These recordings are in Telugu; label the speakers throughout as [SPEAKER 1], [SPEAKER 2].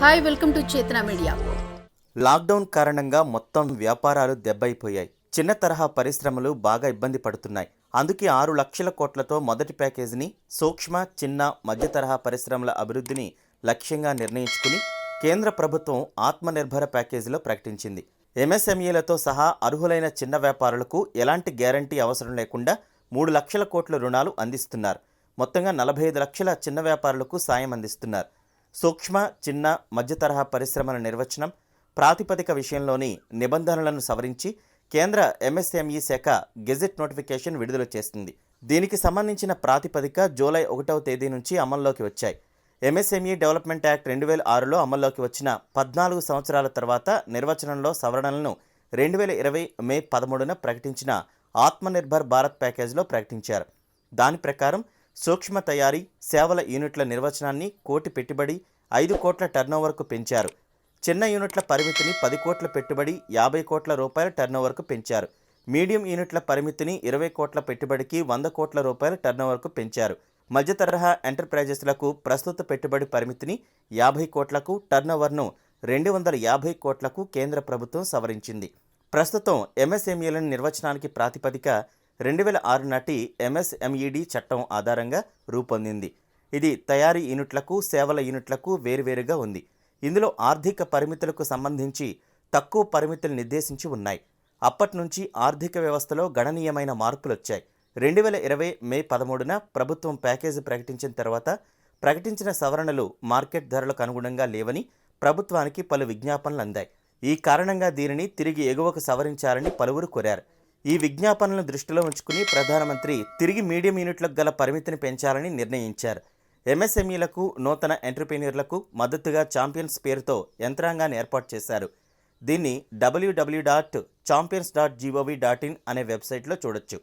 [SPEAKER 1] Hi welcome to Chetana Media.
[SPEAKER 2] Lockdown కారణంగా మొత్తం వ్యాపారాలు దెబ్బైపోయాయి. చిన్న తరహా పరిశ్రమలు బాగా ఇబ్బంది పడుతున్నాయి. అందుకే ఆరు లక్షల కోట్లతో మొదటి ప్యాకేజీని సూక్ష్మ చిన్న మధ్య తరహా పరిశ్రమల అభివృద్ధిని లక్ష్యంగా నిర్ణయించుకుని కేంద్ర ప్రభుత్వం ఆత్మనిర్భర ప్యాకేజీలో ప్రకటించింది. ఎంఎస్ఎంఈలతో సహా అర్హులైన చిన్న వ్యాపారులకు ఎలాంటి గ్యారంటీ అవసరం లేకుండా మూడు లక్షల కోట్ల రుణాలు అందిస్తున్నారు. మొత్తంగా నలభై ఐదు లక్షల చిన్న వ్యాపారులకు సాయం అందిస్తున్నారు. సూక్ష్మ చిన్న మధ్య తరహా పరిశ్రమల నిర్వచనం ప్రాతిపదిక విషయంలోని నిబంధనలను సవరించి కేంద్ర ఎంఎస్ఎంఈ శాఖ గెజెట్ నోటిఫికేషన్ విడుదల చేస్తుంది. దీనికి సంబంధించిన ప్రాతిపదిక జూలై ఒకటవ తేదీ నుంచి అమల్లోకి వచ్చాయి. ఎంఎస్ఎంఈ డెవలప్మెంట్ యాక్ట్ రెండు వేల ఆరులో అమల్లోకి వచ్చిన పద్నాలుగు సంవత్సరాల తర్వాత నిర్వచనంలో సవరణలను రెండు వేల ఇరవై మే పదమూడున ప్రకటించిన ఆత్మనిర్భర్ భారత్ ప్యాకేజ్లో ప్రకటించారు. దాని ప్రకారం సూక్ష్మ తయారీ సేవల యూనిట్ల నిర్వచనాన్ని కోటి పెట్టుబడి ఐదు కోట్ల టర్నోవర్కు పెంచారు. చిన్న యూనిట్ల పరిమితిని పది కోట్ల పెట్టుబడి యాభై కోట్ల రూపాయల టర్నోవర్కు పెంచారు. మీడియం యూనిట్ల పరిమితిని ఇరవై కోట్ల పెట్టుబడికి వంద కోట్ల రూపాయల టర్నోవర్కు పెంచారు. మధ్య తరహా ఎంటర్ప్రైజెస్లకు ప్రస్తుత పెట్టుబడి పరిమితిని యాభై కోట్లకు టర్నోవర్ను రెండు వందల యాభై కోట్లకు కేంద్ర ప్రభుత్వం సవరించింది. ప్రస్తుతం ఎంఎస్ఎంఈలను నిర్వచనానికి ప్రాతిపదిక రెండు వేల ఆరు నాటి ఎంఎస్ఎంఈడి చట్టం ఆధారంగా రూపొందింది. ఇది తయారీ యూనిట్లకు సేవల యూనిట్లకు వేరువేరుగా ఉంది. ఇందులో ఆర్థిక పరిమితులకు సంబంధించి తక్కువ పరిమితులు నిర్దేశించి ఉన్నాయి. అప్పటి నుంచి ఆర్థిక వ్యవస్థలో గణనీయమైన మార్పులు వచ్చాయి రెండు వేల ఇరవై మే పదమూడున ప్రభుత్వం ప్యాకేజీ ప్రకటించిన తర్వాత ప్రకటించిన సవరణలు మార్కెట్ ధరలకు అనుగుణంగా లేవని ప్రభుత్వానికి పలు విజ్ఞాపనలు అందాయి. ఈ కారణంగా దీనిని తిరిగి ఎగువకు సవరించాలని పలువురు కోరారు. ఈ విజ్ఞాపనలను దృష్టిలో ఉంచుకుని ప్రధానమంత్రి తిరిగి మీడియం యూనిట్లకు గల పరిమితిని పెంచాలని నిర్ణయించారు. ఎంఎస్ఎంఈలకు నూతన ఎంటర్ప్రీనియర్లకు మద్దతుగా ఛాంపియన్స్ పేరుతో యంత్రాంగాన్ని ఏర్పాటు చేశారు. దీన్ని WW dot champions dot GOV dot in అనే వెబ్సైట్లో చూడొచ్చు.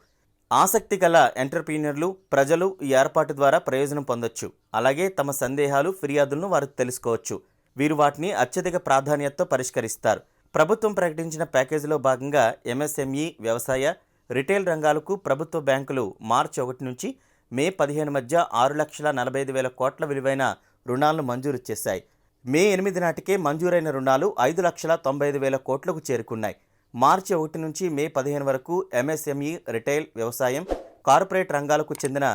[SPEAKER 2] ఆసక్తి గల ఎంటర్ప్రీనియర్లు ప్రజలు ఈ ఏర్పాటు ద్వారా ప్రయోజనం పొందొచ్చు. అలాగే తమ సందేహాలు ఫిర్యాదులను వారు తెలుసుకోవచ్చు. వీరు వాటిని అత్యధిక ప్రాధాన్యతతో పరిష్కరిస్తారు. ప్రభుత్వం ప్రకటించిన ప్యాకేజీలో భాగంగా ఎంఎస్ఎంఈ వ్యవసాయ రిటైల్ రంగాలకు ప్రభుత్వ బ్యాంకులు మార్చి ఒకటి నుంచి మే పదిహేను మధ్య ఆరు లక్షల నలభై ఐదు వేల కోట్ల విలువైన రుణాలను మంజూరు చేశాయి. మే ఎనిమిది నాటికే మంజూరైన రుణాలు ఐదు లక్షల తొంభై ఐదు వేల కోట్లకు చేరుకున్నాయి. మార్చి ఒకటి నుంచి మే పదిహేను వరకు ఎంఎస్ఎంఈ రిటైల్ వ్యవసాయం కార్పొరేట్ రంగాలకు చెందిన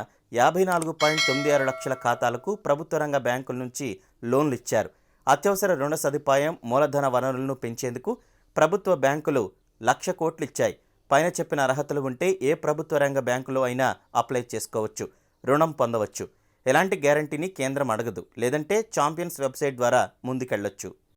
[SPEAKER 2] యాభై నాలుగు పాయింట్ తొమ్మిది ఆరు లక్షల ఖాతాలకు ప్రభుత్వ రంగ బ్యాంకుల నుంచి లోన్లు ఇచ్చారు. అత్యవసర రుణ సదుపాయం మూలధన వనరులను పెంచేందుకు ప్రభుత్వ బ్యాంకులు లక్ష కోట్లు ఇచ్చాయి. పైన చెప్పిన అర్హతలు ఉంటే ఏ ప్రభుత్వ రంగ బ్యాంకులో అయినా అప్లై చేసుకోవచ్చు రుణం పొందవచ్చు. ఎలాంటి గ్యారంటీని కేంద్రం అడగదు. లేదంటే ఛాంపియన్స్ వెబ్సైట్ ద్వారా ముందుకెళ్ళొచ్చు